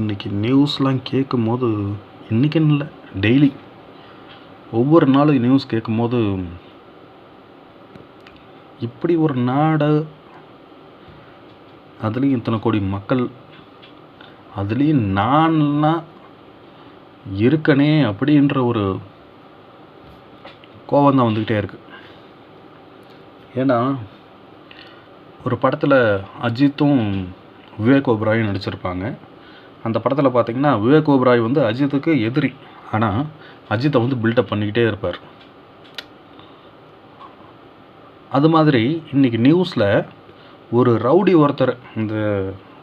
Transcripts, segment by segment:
இன்றைக்கி நியூஸ்லாம் கேட்கும் போது இன்றைக்கின்னு இல்லை டெய்லி ஒவ்வொரு நாளும் நியூஸ் கேட்கும் போது இப்படி ஒரு நாடு அதுலேயும் இத்தனை கோடி மக்கள் அதுலேயும் நான்லாம் இருக்கனே அப்படின்ற ஒரு கோபம் தான் வந்துக்கிட்டே இருக்கு. ஏன்னா ஒரு படத்தில் அஜித்தும் விவேக் ஒப்ராயும் நடிச்சிருப்பாங்க. அந்த படத்தில் பார்த்தீங்கன்னா விவேக் ஓபராய் வந்து அஜித்துக்கு எதிரி. ஆனால் அஜித்தை வந்து பில்டப் பண்ணிக்கிட்டே இருப்பார். அது மாதிரி இன்றைக்கி நியூஸில் ஒரு ரவுடி ஒருத்தர் இந்த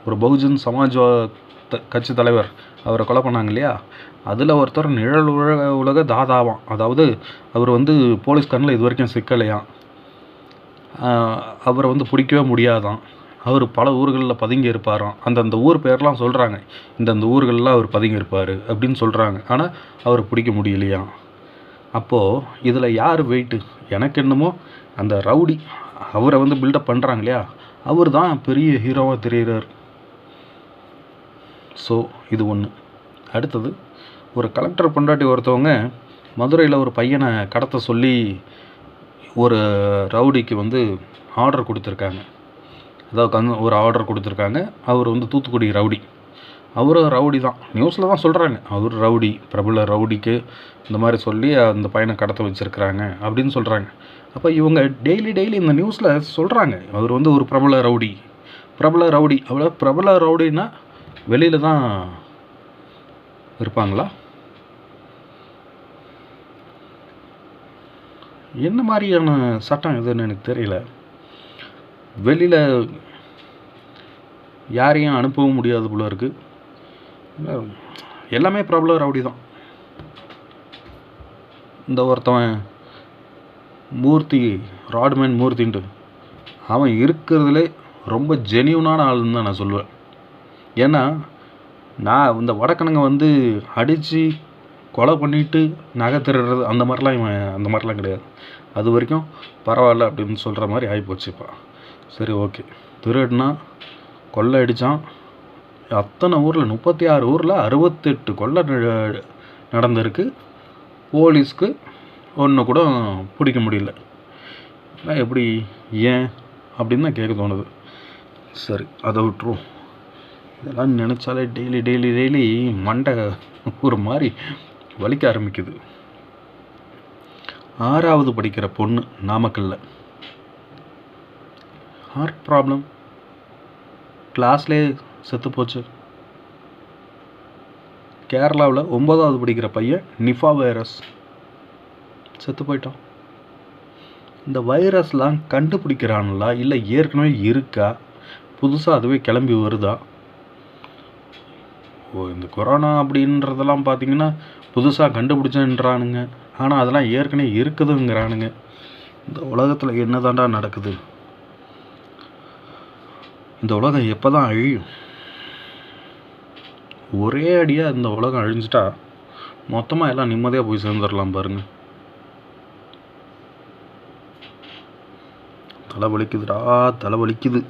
ஒரு பகுஜன் சமாஜ் த- கட்சி தலைவர் அவரை கொலை பண்ணாங்க இல்லையா? அதில் ஒருத்தர் நிழல் உலக உலக தாதாவாம். அதாவது அவர் வந்து போலீஸ் கண்ணில் இது வரைக்கும் சிக்கலையாம். அவரை வந்து பிடிக்கவே முடியாதாம். அவர் பல ஊர்களில் பதுங்கி இருப்பாராம் அந்தந்த ஊர் பேர்லாம் சொல்கிறாங்க இந்தந்த ஊர்கள்லாம் அவர் பதுங்கி இருப்பார் அப்படின்னு சொல்கிறாங்க ஆனால் அவரை பிடிக்க முடியலையாம் அப்போது இதில் யார் வெயிட்டு எனக்கு என்னமோ அந்த ரவுடி அவரை வந்து பில்டப் பண்ணுறாங்க இல்லையா? அவர் தான் பெரிய ஹீரோவாக தெரிகிறார் ஸோ இது ஒன்று அடுத்தது ஒரு கலெக்டர் பொண்டாட்டி ஒருத்தவங்க மதுரையில் ஒரு பையனை கடத்த சொல்லி ஒரு ரவுடிக்கு வந்து ஆர்டர் கொடுத்துருக்காங்க. அதாவது கந்து ஒரு ஆர்டர் கொடுத்துருக்காங்க. அவர் வந்து தூத்துக்குடி ரவுடி. அவரும் ரவுடி தான். நியூஸில் தான் சொல்கிறாங்க அவர் ரவுடி பிரபல ரவுடிக்கு இந்த மாதிரி சொல்லி அந்த பையனை கடத்த வச்சுருக்கிறாங்க அப்படின்னு சொல்கிறாங்க அப்போ இவங்க டெய்லி டெய்லி இந்த நியூஸில் சொல்கிறாங்க அவர் வந்து ஒரு பிரபல ரவுடி. பிரபல ரவுடி. அவ்வளோ பிரபல ரவுடின்னா வெளியில் தான் இருப்பாங்களா? என்ன மாதிரியான சட்டம் இதுன்னு எனக்கு தெரியல. வெளியில் யாரையும் அனுப்பவும் முடியாது போல இருக்குது எல்லாமே ப்ராப்ளம் ரவுடி தான் இந்த ஒருத்தவன் மூர்த்தி ராட்மேன் மூர்த்தின்ட்டு அவன் இருக்கிறதுலே ரொம்ப ஜெனியூனான ஆளுன்னு தான் நான் சொல்லுவேன். ஏன்னா நான் இந்த வடக்கணுங்க வந்து அடித்து கொலை பண்ணிட்டு நகை திருடுறது அந்த மாதிரிலாம் இவன் அந்த மாதிரிலாம் கிடையாது. அது வரைக்கும் பரவாயில்ல அப்படின்னு சொல்கிற மாதிரி ஆகிப்போச்சு இப்போ. சரி ஓகே திருடுனா கொள்ளை அடித்தான் அத்தனை ஊரில் முப்பத்தி ஆறு ஊரில் அறுபத்தெட்டு கொள்ளை ந- நடந்திருக்கு. போலீஸ்க்கு ஒன்று கூட பிடிக்க முடியல. எப்படி ஏன் அப்படின்னு தான் கேட்க தோணுது. சரி அதை விட்டுரும் இதெல்லாம் நினச்சாலே டெய்லி டெய்லி டெய்லி மண்டை ஒரு மாதிரி வலிக்க ஆரம்பிக்குது. ஆறாவது படிக்கிற பொண்ணு நாமக்கல்ல. ஹார்ட் ப்ராப்ளம் கிளாஸ்லேயே செத்து போச்சு. கேரளாவில் ஒம்பதாவது படிக்கிற பையன் நிஃபா வைரஸ். செத்து போயிட்டான். இந்த வைரஸ்லாம் கண்டுபிடிக்கிறானுங்களா இல்லை ஏற்கனவே இருக்கா? புதுசாக அதுவே கிளம்பி வருதா? ஓ இந்த கொரோனா அப்படின்றதெல்லாம் பார்த்தீங்கன்னா புதுசாக கண்டுபிடிச்சேன்றானுங்க. ஆனால் அதெல்லாம் ஏற்கனவே இருக்குதுங்கிறானுங்க. இந்த உலகத்தில் என்னதாண்டா நடக்குது? இந்த உலகம் எப்போ தான் அழியும்? ஒரே அடியாக இந்த உலகம் அழிஞ்சிட்டா மொத்தமாக எல்லாம் நிம்மதியாக போய் சேர்ந்துடலாம் பாருங்கள் தலை வலிக்குதுடா தலை வலிக்குது.